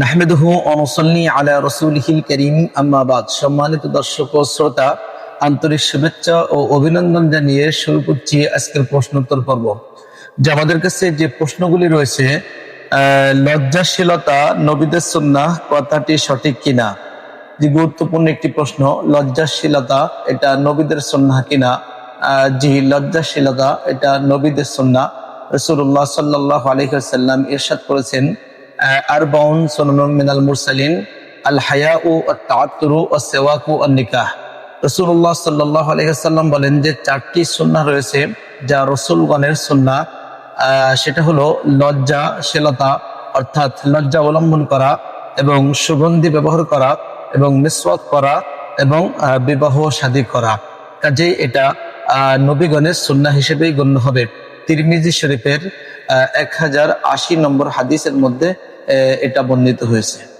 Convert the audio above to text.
নাহমেদহু অনসল্লি আলা রসুলহিল করিম আম্মাবাদ সম্মানিত দর্শক ও শ্রোতা, আন্তরিক শুভেচ্ছা ও অভিনন্দন জানিয়ে শুরু করছি আজকের প্রশ্নোত্তর পর্ব। যে আমাদের কাছে যে প্রশ্নগুলি রয়েছে লজ্জাশীলতা নবীদের সুন্নাহ কথাটি সঠিক কিনা? যে গুরুত্বপূর্ণ একটি প্রশ্ন, লজ্জাশীলতা এটা নবীদের সুন্নাহ কিনা? জি লজ্জাশীলতা এটা নবীদের সুন্নাহ। রসুল্লাহ সাল্লাহ আলহিহাল্লাম ইরশাদ করেছেন আর বাউন সোনম মিনাল মুরসালিন, আল হায়া ও তাতুরু ও সেওয়াকু ও নিকাহ। রসুল্লাহ সাল্লাহ আলহিহাল্লাম বলেন যে চারটি সুন্না রয়েছে, যা রসুলগণের সুন্না সেটা হলো লজ্জাশীলতা, অর্থাৎ লজ্জা অবলম্বন করা এবং সুগন্ধি ব্যবহার করা এবং মিসওয়াক করা এবং বিবাহ শাদী করা। কাজেই এটা নবীগণের সুন্না হিসেবেই গণ্য হবে। তিরমিজি শরীফের এক হাজার আশি নম্বর হাদিসের মধ্যে এটা বর্ণিত হয়েছে।